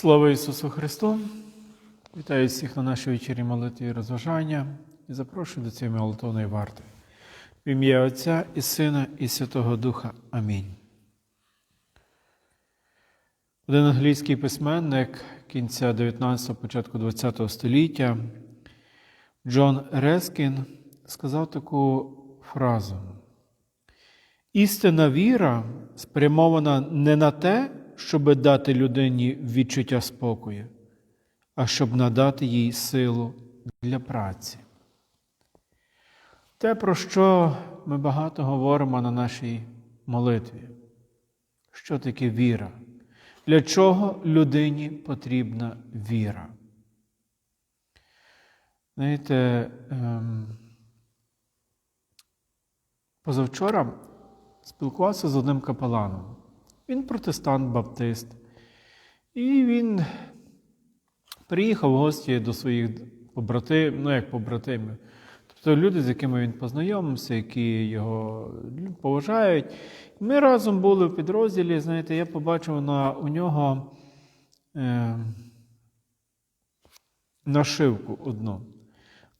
Слава Ісусу Христу! Вітаю всіх на нашій вечірній молитві розважання і запрошую до цієї молитовної варти. В ім'я Отця і Сина, і Святого Духа. Амінь. Один англійський письменник кінця 19-го, початку 20-го століття Джон Рескін сказав таку фразу. Істинна віра спрямована не на те, щоб дати людині відчуття спокою, а щоб надати їй силу для праці. Те, про що ми багато говоримо на нашій молитві. Що таке віра? Для чого людині потрібна віра? Знаєте, ем, позавчора спілкувався з одним капеланом. Він протестант, баптист. І він приїхав в гості до своїх побратимів, ну як побратимів. Тобто люди, з якими він познайомився, які його поважають. Ми разом були в підрозділі, знаєте, я побачив на, у нього е, нашивку одну.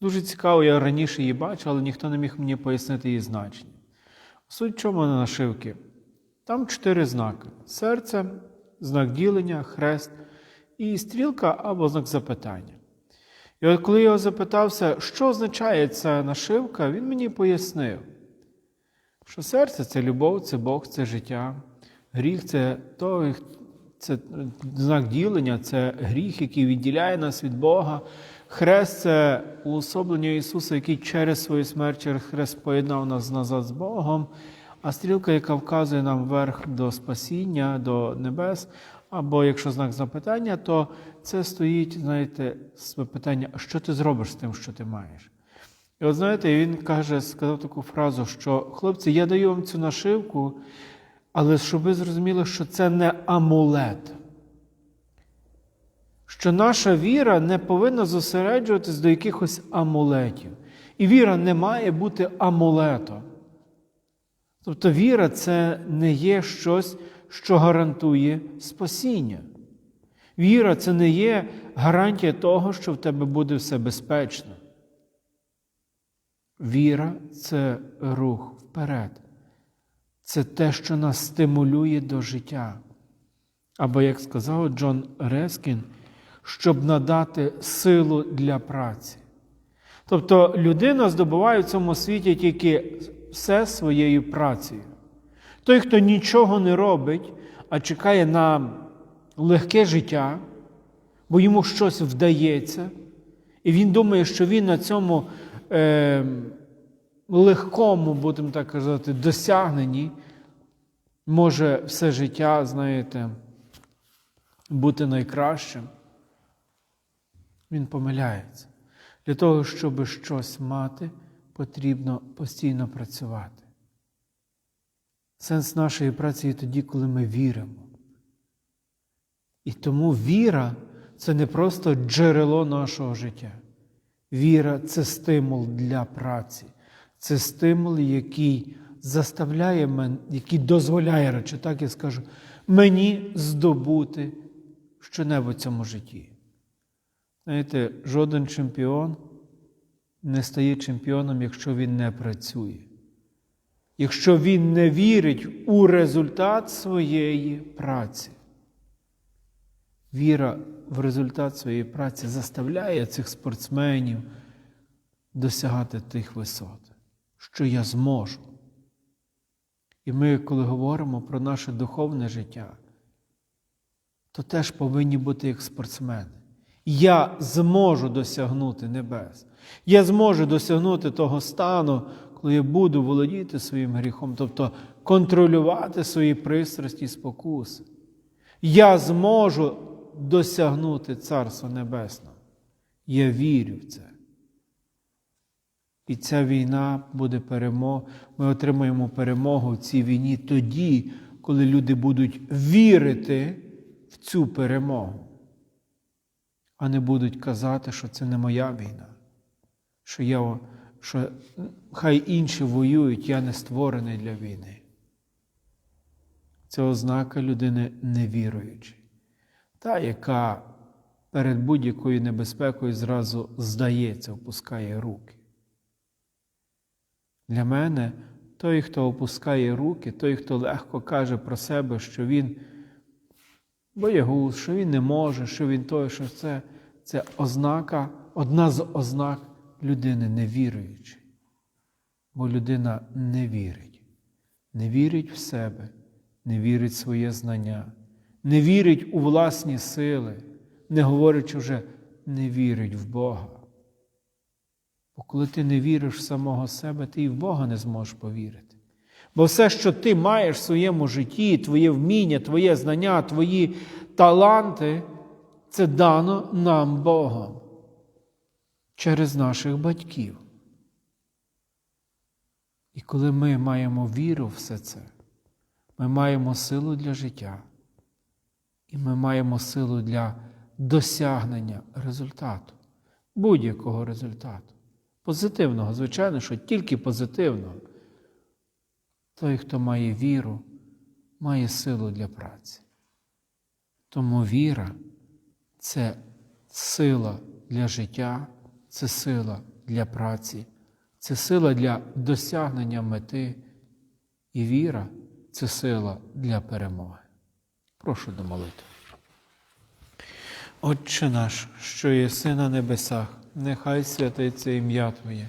Дуже цікаво, я раніше її бачив, але ніхто не міг мені пояснити її значення. Суть чому на нашивки? Там чотири знаки: серце, знак ділення, хрест і стрілка або знак запитання. І от коли я його запитався, що означає ця нашивка, він мені пояснив, що серце це любов, це Бог, це життя. Гріх це той, це знак ділення, це гріх, який відділяє нас від Бога. Хрест це уособлення Ісуса, який через свою смерть, через хрест поєднав нас назад з Богом, а стрілка, яка вказує нам вверх до спасіння, до небес. Або якщо знак запитання, то це стоїть, знаєте, питання, що ти зробиш з тим, що ти маєш. І от знаєте, він каже, сказав таку фразу, що хлопці, я даю вам цю нашивку, але щоб ви зрозуміли, що це не амулет. Що наша віра не повинна зосереджуватись до якихось амулетів. І віра не має бути амулетом. Тобто віра це не є щось, що гарантує спасіння. Віра це не є гарантія того, що в тебе буде все безпечно. Віра це рух вперед. Це те, що нас стимулює до життя. Або, як сказав Джон Рескін, щоб надати силу для праці. Тобто людина здобуває в цьому світі тільки все своєю працею. Той, хто нічого не робить, а чекає на легке життя, бо йому щось вдається, і він думає, що він на цьому е, легкому, будемо так казати, досягненні може все життя, знаєте, бути найкращим. Він помиляється. Для того, щоб щось мати, потрібно постійно працювати. Сенс нашої праці є тоді, коли ми віримо. І тому віра це не просто джерело нашого життя. Віра це стимул для праці, це стимул, який заставляє мене, який дозволяє, речі, так я скажу, мені здобути що-небудь в цьому житті. Знаєте, жоден чемпіон не стає чемпіоном, якщо він не працює. Якщо він не вірить у результат своєї праці. Віра в результат своєї праці заставляє цих спортсменів досягати тих висот, що я зможу. І ми, коли говоримо про наше духовне життя, то теж повинні бути як спортсмени. Я зможу досягнути небес. Я зможу досягнути того стану, коли я буду володіти своїм гріхом, тобто контролювати свої пристрасті і спокуси. Я зможу досягнути Царства Небесного. Я вірю в це. І ця війна буде перемога. Ми отримаємо перемогу в цій війні тоді, коли люди будуть вірити в цю перемогу а не будуть казати, що це не моя війна, що я, що хай інші воюють, я не створений для війни. Це ознака людини невіруючої. та, яка перед будь-якою небезпекою зразу здається, опускає руки. Для мене той, хто опускає руки, той, хто легко каже про себе, що він боягуз, що він не може, що він той, що це, це ознака, одна з ознак людини невіруючої. Бо людина не вірить, не вірить в себе, не вірить в своє знання, не вірить у власні сили, не говорячи вже, не вірить в Бога. Бо коли ти не віриш в самого себе, ти і в Бога не зможеш повірити. Бо все, що ти маєш в своєму житті, твоє вміння, твоє знання, твої таланти, це дано нам Богом через наших батьків. І коли ми маємо віру в все це, ми маємо силу для життя, і ми маємо силу для досягнення результату, будь-якого результату. Позитивного, звичайно, що тільки позитивного. Той, хто має віру, має силу для праці. Тому віра це сила для життя, це сила для праці, це сила для досягнення мети. І віра це сила для перемоги. Прошу до молитви. Отче наш, що єси на небесах, нехай святиться ім'я Твоє,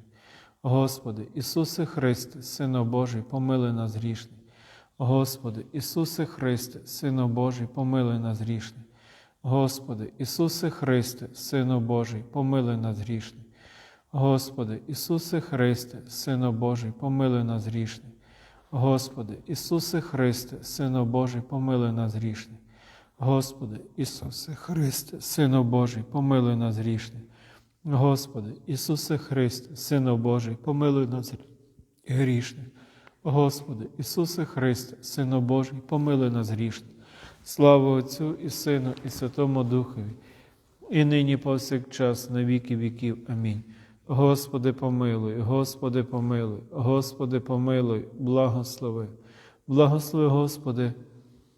Господи, Ісусе Христе, Сину Божий, помилуй нас грішних. Господи, Ісусе Христе, Сину Божий, помилуй нас грішних. Господи, Ісусе Христе, Сину Божий, помилуй нас грішних. Господи, Ісусе Христе, Сину Божий, помилуй нас грішних. Господи, Ісусе Христе, Сину Божий, помилуй нас грішних. Господи, Ісусе Христе, Сину Божий, помилуй нас грішних. Господи, Ісусе Христе, Сину Божий, помилуй нас грішних. Господи, Ісусе Христе, Сину Божий, помилуй нас грішних. Слава Отцю і Сину, і Святому Духові, і нині повсякчас, на віки віків. Амінь. Господи, помилуй, Господи, помилуй, Господи, помилуй, благослови. Благослови, Господи,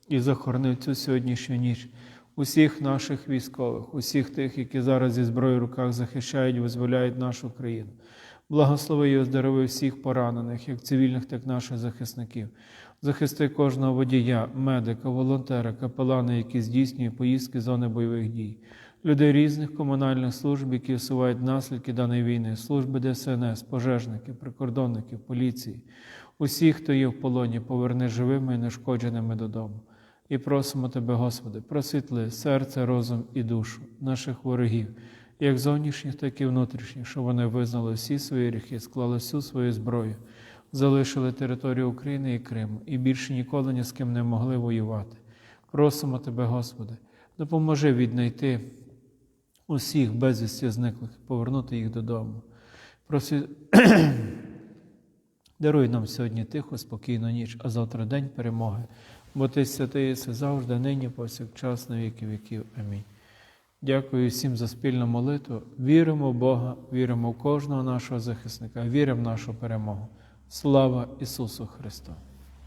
і захорони цю сьогоднішню ніч усіх наших військових, усіх тих, які зараз зі зброєю в руках захищають, визволяють нашу країну. Благослови і оздорови всіх поранених, як цивільних, так і наших захисників. Захисти кожного водія, медика, волонтера, капелана, які здійснюють поїздки зони бойових дій, людей різних комунальних служб, які усувають наслідки даної війни, служби ДСНС, пожежники, прикордонники, поліції, усіх, хто є в полоні, поверни живими і нешкодженими додому. І просимо Тебе, Господи, просвітли серце, розум і душу наших ворогів, як зовнішніх, так і внутрішніх, щоб вони визнали всі свої гріхи, склали всю свою зброю, залишили територію України і Криму і більше ніколи ні з ким не могли воювати. Просимо Тебе, Господи, допоможи віднайти усіх безвісті зниклих, повернути їх додому. Просві... Даруй нам сьогодні тихо, спокійну ніч, а завтра день перемоги. Бо ти святий єси завжди, нині, повсякчас, на віки віків. Амінь. Дякую всім за спільну молитву. Віримо в Бога, віримо в кожного нашого захисника, віримо в нашу перемогу. Слава Ісусу Христу!